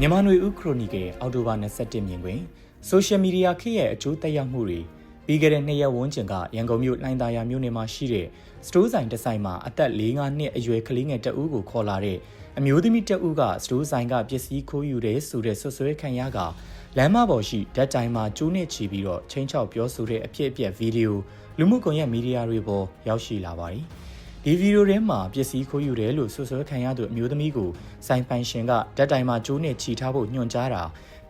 မြန်မာနွေဦးခရိုနီကယ်အော်တိုဘာ27မြင်တွင်ဆိုရှယ်မီဒီယာခေတ်ရဲ့အကျိုးသက်ရောက်မှုတွေပြီးခဲ့တဲ့နှစ်ရက်ဝန်းကျင်ကရန်ကုန်မြို့လှိုင်သာယာမြို့နယ်မှာရှိတဲ့စတိုးဆိုင်တစ်ဆိုင်မှာအသက်၄-၅နှစ်အရွယ်ကလေးငယ်တအူးကိုခေါ်လာတဲ့အမျိုးသမီးတအူးကစတိုးဆိုင်ကပစ္စည်းခိုးယူတဲ့ဆိုတဲ့ဆွဆွဲခံရကလမ်းမပေါ်ရှိဓာတ်တိုင်မှာကျိုးနဲ့ချီပြီးတော့ချင်းချောက်ပြောဆိုတဲ့အဖြစ်အပျက်ဗီဒီယိုလူမှုကွန်ရက်မီဒီယာတွေပေါ်ရောက်ရှိလာပါတယ်။ ဒီဗီဒီယိုထဲမှာပစ္စည်းခိုးယူတယ်လို့ဆွဆွဲခံရသူအမျိုးသမီးကိုစိုင်ပိုင်ရှင်ကဓာတ်တိုင်မှာကျိုးနဲ့ချီထားဖို့ညွှန်ကြားတာ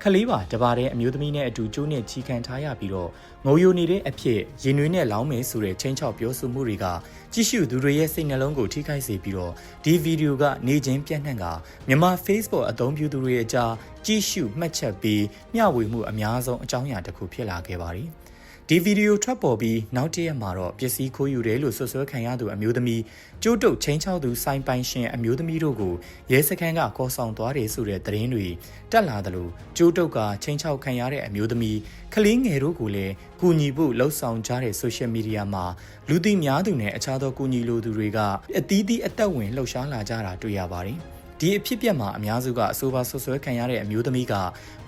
ခလေးပါတပါတဲ့အမျိုးသမီးနဲ့အတူကျိုးနဲ့ချီခံထားရပြီးတော့ငိုယိုနေတဲ့အဖြစ်ရင်နွေးနဲ့လောင်းမယ်ဆိုတဲ့ချင်းချောက်ပြောဆိုမှုတွေကကြည့်ရှုသူတွေရဲ့စိတ်နှလုံးကိုထိခိုက်စေပြီးတော့ဒီဗီဒီယိုကနေချင်းပြန့်နှံ့ကမြန်မာ Facebook အသုံးပြုသူတွေအကြားကြည့်ရှုမှတ်ချက်ပြီးမျှဝေမှုအများဆုံးအကြောင်းအရာတစ်ခုဖြစ်လာခဲ့ပါတယ်။ ဒီဗီဒီယိုထွက်ပေါ်ပြီးနောက်တရက်မှာတော့ပစ္စည်းခိုးယူတယ်လို့ဆွဆွဲခံရသူအမျိုးသမီးကျိုးတုတ်ချင်းချောက်သူစိုင်းပိုင်ရှင်အမျိုးသမီးတို့ကိုရဲစခန်းကကော်ဆောင်သွားတယ်ဆိုတဲ့သတင်းတွေတက်လာသလိုကျိုးတုတ်ကချင်းချောက်ခံရတဲ့အမျိုးသမီးကလေးငယ်တို့ကိုလည်းကူညီဖို့လှုံ့ဆော်ကြတဲ့ဆိုရှယ်မီဒီယာမှာလူသိများသူနဲ့အခြားသောကူညီလိုသူတွေကအသီးသီးအသက်ဝင်လှုပ်ရှားလာကြတာတွေ့ရပါတယ်။ ဒီအဖြစ်ပြက်မှာအများစုကအဆိုပါဆွဆွဲခံရတဲ့အမျိုးသမီးက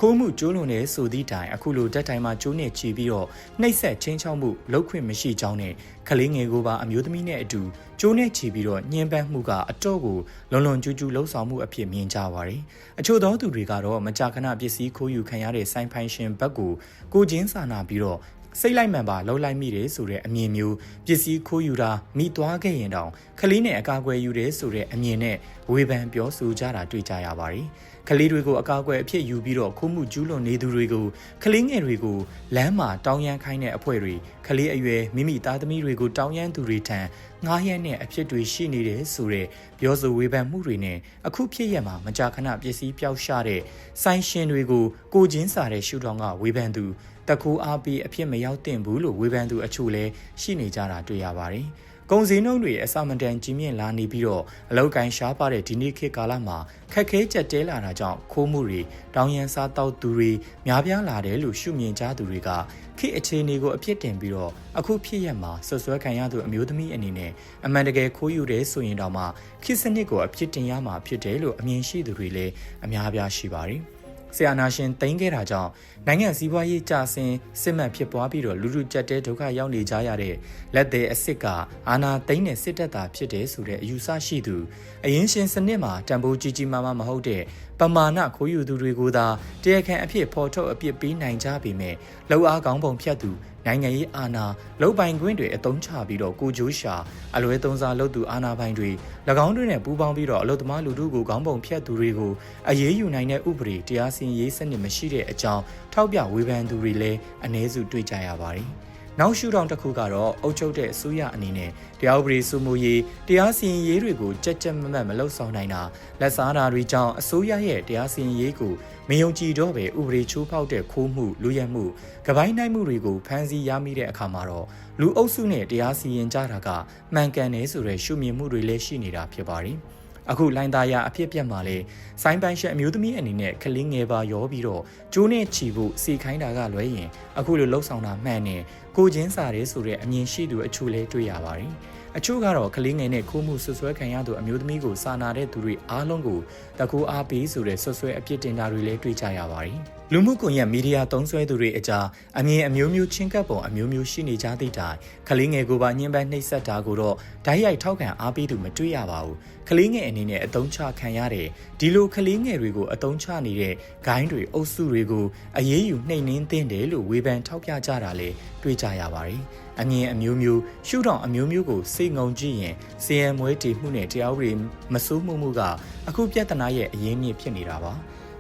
ခိုးမှုကျိုးလွန်တဲ့ဆိုသည့်တိုင်အခုလိုတက်တိုင်မှာကျိုးနဲ့ချီပြီးတော့နှိပ်စက်ချင်းချောက်မှုလောက်ခွင့်မရှိကြောင်းနဲ့ကလေးငယ်ကိုပါအမျိုးသမီးနဲ့အတူကျိုးနဲ့ချီပြီးတော့ညှင်းပန်းမှုကအတော့ကိုလုံလုံကျူးကျူးလှုပ်ဆောင်မှုအဖြစ်မြင်ကြပါတယ်။အချို့သောသူတွေကတော့မကြာခဏပစ္စည်းခိုးယူခံရတဲ့စိုင်းဖိုင်ရှင်ဘက်ကိုကိုချင်းစာနာပြီးတော့စိတ်လိုက်မှန်ပါလှုပ်လိုက်မိတယ်ဆိုတဲ့အမြင်မျိုးပစ္စည်းခိုးယူတာမိသွားခဲ့ရင်တောင်ခလေးနဲ့အကာအကွယ်ယူတယ်ဆိုတဲ့အမြင်နဲ့ဝေဖန်ပြောဆိုကြတာတွေ့ကြရပါတယ်။ကလေးတွေကိုအကာအကွယ်အဖြစ်ယူပြီးတော့ခိုးမှုကျူးလွန်နေသူတွေကိုကလေးငယ်တွေကိုလမ်းမှာတောင်းရမ်းခိုင်းတဲ့အဖွဲ့တွေကလေးအရွယ်မိမိသားသမီးတွေကိုတောင်းရမ်းသူတွေထံငားရက်နဲ့အဖြစ်တွေရှိနေတယ်ဆိုတဲ့ပြောဆိုဝေဖန်မှုတွေနဲ့အခုဖြစ်ရမှာမကြာခဏပစ္စည်းပျောက်ရှာတဲ့ဆိုင်ရှင်တွေကိုကိုချင်းစာတဲ့ရှုထောင့်ကဝေဖန်သူတကူအားပြီးအဖြစ်မရောက်တင်ဘူးလို့ဝေဖန်သူအချို့လည်းရှိနေကြတာတွေ့ရပါတယ်။ ကုန်စည်နှုန်းတွေအစမတန်ကြီးမြင့်လာနေပြီးတော့အလောက်ကိုင်းရှားပါတဲ့ဒီနေ့ခေတ်ကာလမှာခက်ခဲကြက်တဲလာတာကြောင့်ခိုးမှုတွေတောင်းရန်စားတောက်သူတွေများပြားလာတယ်လို့ရှုမြင်ကြသူတွေကခေတ်အခြေအနေကိုအဖြစ်တင်ပြီးတော့အခုဖြစ်ရမှာဆွဆွဲခံရသူအမျိုးသမီးအနေနဲ့အမှန်တကယ်ခိုးယူတယ်ဆိုရင်တော့မှခေတ်စနစ်ကိုအဖြစ်တင်ရမှာဖြစ်တယ်လို့အမြင်ရှိသူတွေလည်းအများပြားရှိပါတယ်။ ဆီယနာရှင်တိန်ခဲ့တာကြောင့်နိုင်ငံစည်းပွားရေးကျဆင်းစစ်မှန်ဖြစ်ပွားပြီးတော့လူလူကြက်တဲဒုက္ခရောက်နေကြရတဲ့လက်သေးအစ်စ်ကအာနာသိန်းနဲ့စစ်တပ်သားဖြစ်တယ်ဆိုတဲ့အယူဆရှိသူအရင်ရှင်စနစ်မှာတံပိုးကြီးကြီးမားမားမဟုတ်တဲ့ပမာဏခိုးယူသူတွေကိုသာတရားခံအဖြစ်ဖော်ထုတ်အပြစ်ပေးနိုင်ကြပေမဲ့လောက်အားကောင်းပုံဖြတ်သူနိုင်ငံရေးအာဏာလုံပိုင်ခွင့်တွေအသုံးချပြီးတော့ကိုဂျိုးရှာအလွဲသုံးစားလုပ်သူအာဏာပိုင်တွေ၎င်းတို့နဲ့ပူးပေါင်းပြီးတော့အလုသမားလူထုကိုခေါင်းပုံဖြတ်သူတွေကိုအရေးယူနိုင်တဲ့ဥပဒေတရားစီရင်ရေးစနစ်မရှိတဲ့အကြောင်းထောက်ပြဝေဖန်သူတွေလည်းအ ਨੇ စုတွေ့ကြရပါတယ်။ နောက်ရှုထောင့်တစ်ခုကတော့အုပ်ချုပ်တဲ့အစိုးရအနေနဲ့တရားဥပဒေစိုးမိုးရေးတရားစီရင်ရေးတွေကိုကြက်ကြက်မမတ်မလှုပ်ဆောင်နိုင်တာလက်စားတာတွေကြောင့်အစိုးရရဲ့တရားစီရင်ရေးကိုမယုံကြည်တော့ပဲဥပဒေချိုးဖောက်တဲ့ခိုးမှုလူရဲမှုကပိုင်းနိုင်မှုတွေကိုဖမ်းဆီးရမိတဲ့အခါမှာတော့လူအုပ်စုနဲ့တရားစီရင်ကြတာကမှန်ကန်တယ်ဆိုတဲ့ရှုမြင်မှုတွေလည်းရှိနေတာဖြစ်ပါတယ်။ အခုလိုင်းသားရအဖြစ်ပြက်မှာလဲစိုင်းပိုင်ရှက်အမျိုးသမီးအနေနဲ့ကလေးငယ်ပါရောပြီးတော့ကျိုးနဲ့ချီဖို့စီခိုင်းတာကလွဲရင်အခုလိုလှုပ်ဆောင်တာမှန်နေကိုချင်းစာရဲဆိုတဲ့အမြင်ရှိသူအချို့လဲတွေ့ရပါတယ်အချို့ကတော့ကလေးငယ်နဲ့ခိုးမှုဆွဆွဲခံရသူအမျိုးသမီးကိုစာနာတဲ့သူတွေအားလုံးကိုတကူအားပေးဆိုတဲ့ဆွဆွဲအပြစ်တင်တာတွေလည်းတွေ့ကြရပါတယ်။ လူမှုကွန်ရက်မီဒီယာသုံးစွဲသူတွေအကြားအမြင်အမျိုးမျိုးချင်းကပ်ပုံအမျိုးမျိုးရှိနေကြသည့်တိုင်ကလေးငယ်ကိုပါညှဉ်းပန်းနှိပ်စက်တာကိုတော့ဓာတ်ရိုက်ထောက်ခံအားပေးသူမတွေ့ရပါဘူး။ကလေးငယ်အနေနဲ့အတုံးချခံရတဲ့ဒီလိုကလေးငယ်တွေကိုအတုံးချနေတဲ့ဂိုင်းတွေအုပ်စုတွေကိုအရေးယူနှိမ်နင်းသင့်တယ်လို့ဝေဖန်ထောက်ပြကြတာလည်းတွေ့ကြရပါတယ်။အမြင်အမျိုးမျိုးရှုထောင့်အမျိုးမျိုးကိုစိတ်ငုံကြည့်ရင်စီယံမွဲတည်မှုနဲ့တရားဥပဒေမစိုးမှုမှုကအခုပြဿနာရဲ့အရင်းမြစ်ဖြစ်နေတာပါ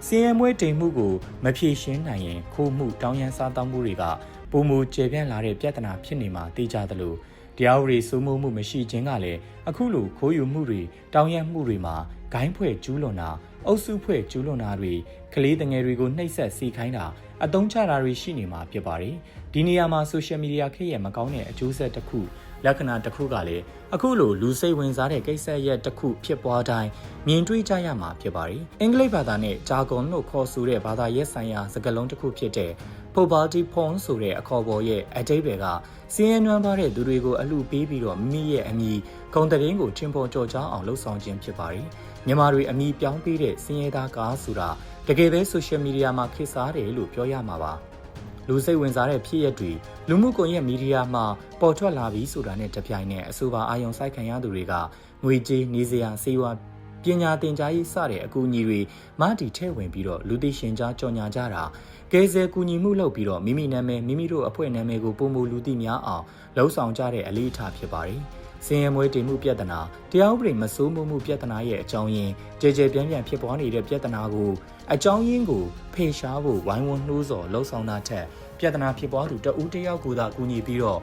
စီယံမွဲတည်မှုကိုမဖြေရှင်းနိုင်ရင်ခိုးမှုတောင်းရန်စားတောင်းမှုတွေကပုံမူကျေပြန့်လာတဲ့ပြဿနာဖြစ်နေမှာသိကြသလိုတရားဥပဒေစိုးမိုးမှုမရှိခြင်းကလည်းအခုလိုခိုးယူမှုတွေတောင်းရမှုတွေမှာဂိုင်းဖွဲ့ကျူးလွန်တာအုပ်စုဖွဲ့ကျူးလွန်တာတွေကလေးတငယ်တွေကိုနှိပ်စက်စီခိုင်းတာအတုံးချတာတွေရှိနေမှာဖြစ်ပါတယ်ဒီနေရာမှာဆိုရှယ်မီဒီယာခေတ်ရဲ့မကောင်းတဲ့အကျိုးဆက်တစ်ခုလက္ခဏာတစ်ခုကလည်းအခုလိုလူစိတ်ဝင်စားတဲ့ကိစ္စရက်တစ်ခုဖြစ်ပွားတိုင်းမြင်တွေ့ကြရမှာဖြစ်ပါတယ်အင်္ဂလိပ်ဘာသာနဲ့ဂျာဂွန်လို့ခေါ်ဆိုတဲ့ဘာသာရပ်ဆိုင်ရာစကားလုံးတစ်ခုဖြစ်တဲ့ poverty porn ဆိုတဲ့အခေါ်ပေါ်ရဲ့အတိတ်တွေကစီးရဲနွမ်းပါတဲ့သူတွေကိုအလှပေးပြီးတော့မိမိရဲ့အမိဂုံတရင်ကိုထင်ပေါ်ကြော်ကြားအောင်လှုပ်ဆောင်ခြင်းဖြစ်ပါတယ်မြန်မာတွေအမိပြောင်းပေးတဲ့စင်ရဲသားကားဆိုတာတကယ်ပဲဆိုရှယ်မီဒီယာမှာခေတ်စားတယ်လို့ပြောရမှာပါလူစိတ်ဝင်စားတဲ့ဖြစ်ရပ်တွေလူမှုကွန်ရက်မီဒီယာမှာပေါ်ထွက်လာပြီးဆိုတာနဲ့တပြိုင်နက်အဆိုပါအာယုံစိုက်ခံရသူတွေကငွေကြေးနေစရာစေဝါပညာသင်ကြားရေးစတဲ့အကူအညီတွေမတီထဲ့ဝင်ပြီးတော့လူသိရှင်ကြားကြော်ညာကြတာကဲဆယ်ကူညီမှုလုပ်ပြီးတော့မိမိနာမည်မိမိတို့အဖွဲ့နာမည်ကိုပုံမူလူသိများအောင်လှုံ့ဆော်ကြတဲ့အလေးအထားဖြစ်ပါတယ်။ စင်ရမွေးတင်မှုပြဿနာတရားဥပဒေမစိုးမိုးမှုပြဿနာရဲ့အကြောင်းရင်းကြဲကြဲပြန့်ပြန့်ဖြစ်ပွားနေတဲ့ပြဿနာကိုအကြောင်းရင်းကိုဖေရှားဖို့ဝိုင်းဝန်းနှိုးဆော်လှုံ့ဆော်တာထက်ပြဿနာဖြစ်ပွားသူတဦးတယောက်ကိုသာကူညီပြီးတော့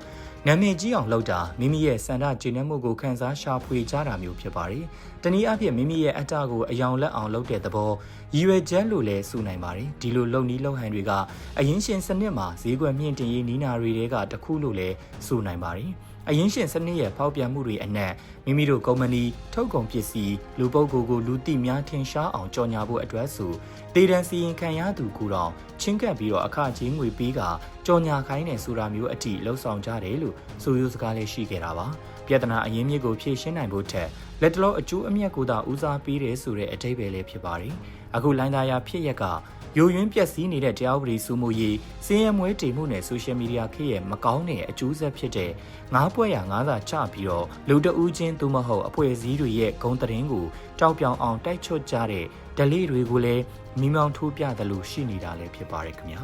နာမည်ကြီးအောင်လုပ်တာမိမိရဲ့စန္ဒကျေနပ်မှုကိုခံစားရှာဖွေကြတာမျိုးဖြစ်ပါတယ်။တနည်းအားဖြင့်မိမိရဲ့အတ္တကိုအယောင်လက်အောင်လုပ်တဲ့သဘောရည်ရွယ်ချက်လို့လည်းဆိုနိုင်ပါတယ်။ဒီလိုလုံနီးလုံဟန်တွေကအရင်ရှင်စနစ်မှာဈေးကွက်မြင့်တင်ရေးနီးနာတွေကတခုလို့လည်းဆိုနိုင်ပါတယ်။အရင်ရှင်စနစ်ရဲ့ဖောက်ပြန်မှုတွေအနက်မိမိတို့ကုမ္ပဏီထုတ်ကုန်ပစ္စည်းလူပုဂ္ဂိုလ်ကိုလူသိများထင်ရှားအောင်ကြော်ညာဖို့အတွက်ဆိုဒေတန်စီရင်ခံရသူကူတော့ချင်းကပ်ပြီးတော့အခကြီးငွေပေးကကြော်ညာခိုင်းနေဆိုတာမျိုးအထိလှုံ့ဆော်ကြတယ်လို့ဆိုရိုးစကားလေးရှိခဲ့တာပါပြဿနာအရင်းမြစ်ကိုဖြေရှင်းနိုင်ဖို့ထက်လက်တလုံးအကျိုးအမြတ်ကိုသာဦးစားပေးတယ်ဆိုတဲ့အထိပ္ပယ်လေးဖြစ်ပါတယ်အခုလိုင်းသားရဖြစ်ရက်ကယိုယွင်းပျက်စီးနေတဲ့တရားဥပဒေစိုးမိုးရေးစင်းရဲမွဲတေမှုနဲ့ဆိုရှယ်မီဒီယာခေတ်ရဲ့မကောင်းတဲ့အကျိုးဆက်ဖြစ်တဲ့ငါးပွဲရငါးစာချပြီးတော့လူတဦးချင်းသို့မဟုတ်အဖွဲ့အစည်းတွေရဲ့ဂုံတရင်ကိုတောက်ပြောင်အောင်တိုက်ချွတ်ကြတဲ့ဓလေ့တွေကိုလည်းမိမောင်းထိုးပြတယ်လို့ရှိနေတာလည်းဖြစ်ပါတယ်ခင်ဗျာ